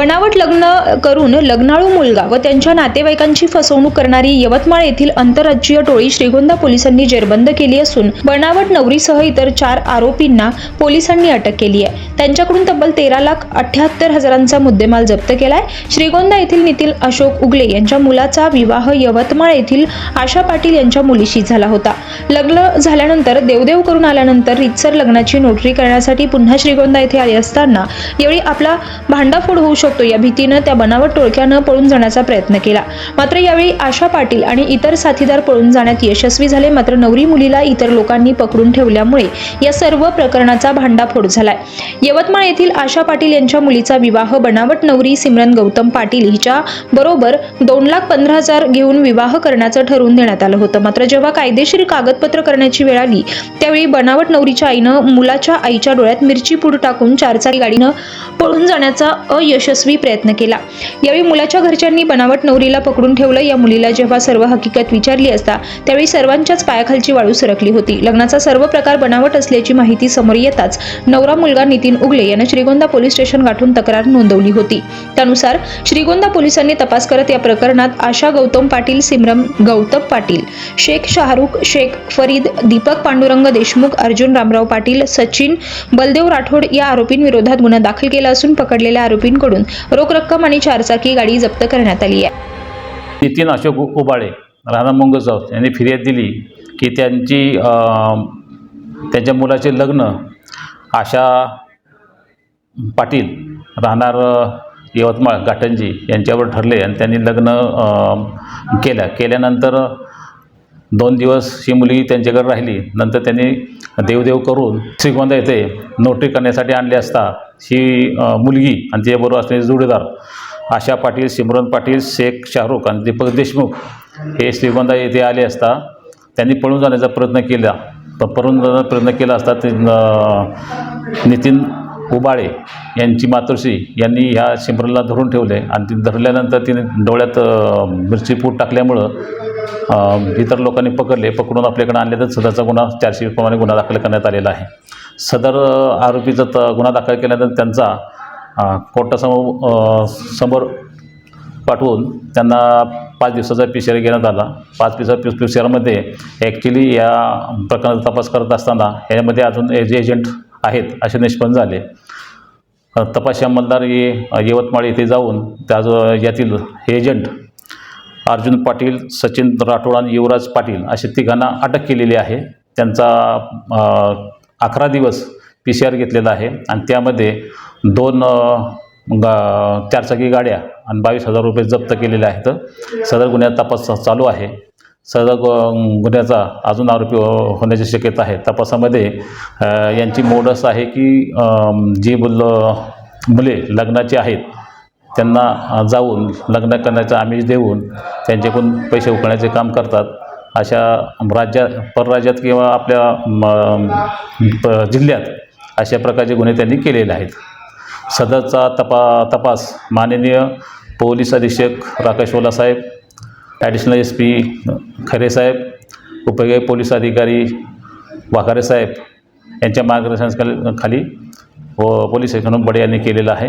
बनावट लग्न करून लग्नाळू मुलगा व त्यांच्या नातेवाईकांची फसवणूक करणारी यवतमाळ येथील आंतरराज्यीय टोळी श्रीगोंदा पोलिसांनी जेरबंद केली असून बनावट नवरीसह इतर चार आरोपींना पोलिसांनी अटक केली आहे. त्यांच्याकडून तब्बल तेरा लाख अठ्याहत्तर हजारांचा मुद्देमाल जप्त केलाय. श्रीगोंदा येथील नितीन अशोक उगले यांच्या मुलाचा विवाह यवतमाळ येथील आशा पाटील यांच्या मुलीशी झाला होता. लग्न झाल्यानंतर देवदेव करून आल्यानंतर रितसर लग्नाची नोटरी करण्यासाठी पुन्हा श्रीगोंदा येथे आले असताना यावेळी आपला भांडाफोड होऊ शकतो या भीतीनं त्या बनावट टोळक्यानं पळून जाण्याचा प्रयत्न केला. मात्र यावेळी आशा पाटील आणि इतर साथीदार पळून जाण्यात यशस्वी झाले. मात्र नवरी मुलीला इतर लोकांनी पकडून ठेवल्यामुळे या सर्व प्रकरणाचा भांडाफोड झालाय. यवतमाळ येथील आशा पाटील यांच्या मुलीचा विवाह बनावट नवरी सिमरन गौतम पाटील हिच्या बरोबर दोन लाख पंधरा हजार घेऊन विवाह करण्याचं ठरवून देण्यात आलं होतं. मात्र जेव्हा कायदेशीर कागदपत्र करण्याची वेळ आली त्यावेळी बनावट नवरीच्या आईनं मुलाच्या आईच्या डोळ्यात मिरची पूड टाकून चारचाकी गाडीनं पळून जाण्याचा अयशस्वी यशस्वी प्रयत्न केला. यावेळी मुलाच्या घरच्यांनी बनावट नवरीला पकडून ठेवलं. या मुलीला जेव्हा सर्व हकीकत विचारली असता त्यावेळी सर्वांच्याच पायाखालची वाळू सरकली होती. लग्नाचा सर्व प्रकार बनावट असल्याची माहिती समोर येताच नवरा मुलगा नितीन उगले यानं श्रीगोंदा पोलीस स्टेशन गाठून तक्रार नोंदवली होती. त्यानुसार श्रीगोंदा पोलिसांनी तपास करत या प्रकरणात आशा गौतम पाटील सिमरम गौतम पाटील शेख शाहरुख शेख फरीद दीपक पांडुरंग देशमुख अर्जुन रामराव पाटील सचिन बलदेव राठोड या आरोपींविरोधात गुन्हा दाखल केला असून पकडलेल्या आरोपींकडून रोख रक्कम आणि चारचाकी गाडी जप्त करण्यात आली आहे. नितीन अशोक उबाळे राणा मुंगजाव यांनी फिर्याद दिली की त्यांची त्यांच्या मुलाचे लग्न आशा पाटील राहणार यवतमाळ घाटंजी यांच्यावर ठरले आणि त्यांनी लग्न केलं केल्यानंतर दोन दिवस ही मुलगी त्यांच्याकडे राहिली. नंतर त्यांनी देवदेव करून श्रीगोंदा येथे नोटरी करण्यासाठी आणली असता ही मुलगी आणि त्याच्याबरोबर असलेले जोडीदार आशा पाटील सिमरन पाटील शेख शाहरुख आणि दीपक देशमुख हे श्रीगोंदा येथे आले असता त्यांनी पळून जाण्याचा प्रयत्न केला. पण पळून जाण्याचा प्रयत्न केला असता ते नितीन उबाळे यांची मातोश्री यांनी ह्या सिमरनला धरून ठेवले आणि ती धरल्यानंतर तिने डोळ्यात मिरची फूट टाकल्यामुळं इतर लोकांनी पकडले. पकडून आपल्याकडे आणले तर सदरचा गुन्हा चारशे प्रमाणे गुन्हा दाखल करण्यात आलेला आहे. सदर आरोपीचा त गुन्हा दाखल केल्यानंतर त्यांचा कोर्टासमोर समोर पाठवून त्यांना पाच दिवसाचा पी घेण्यात आला. पाच दिवसा पि पिशेरामध्ये ॲक्च्युली या प्रकरणाचा तपास करत असताना यामध्ये अजून जे एजंट आहेत असे निष्पन्न झाले. अ, तपासी अंमलदार यवतमाळ येथे जाऊन त्या यातील हे एजंट अर्जुन पाटील सचिन राठोड आणि युवराज पाटील असे तिघांना अटक केलेली आहे. त्यांचा अकरा दिवस पी सी आर घेतलेला आहे. आणि त्यामध्ये दोन गा चारचाकी गाड्या आणि बावीस हजार रुपये जप्त केलेले आहेत. सदर गुन्ह्यात तपास चालू आहे. सदर गु- गुन्ह्याचा अजून आरोपी हो- होण्याची शक्यता आहे. तपासामध्ये यांची मोडस आहे की जी मुल मुले लग्नाची आहेत त्यांना जाऊन लग्न करण्याचं आमिष देऊन त्यांच्याकडून पैसे उकळण्याचे काम करतात. अशा राज्यात परराज्यात किंवा आपल्या म, प- जिल्ह्यात अशा प्रकारचे गुन्हे त्यांनी केलेले आहेत. सदरचा तपा तपास माननीय पोलीस अधीक्षक राकेश ओला साहेब ॲडिशनल एस पी खरे साहेब उपयोगी पोलीस अधिकारी वाघारे साहेब यांच्या मार्गदर्शनाखाली खाली व पोलीस एकूण बडे यांनी केलेलं आहे.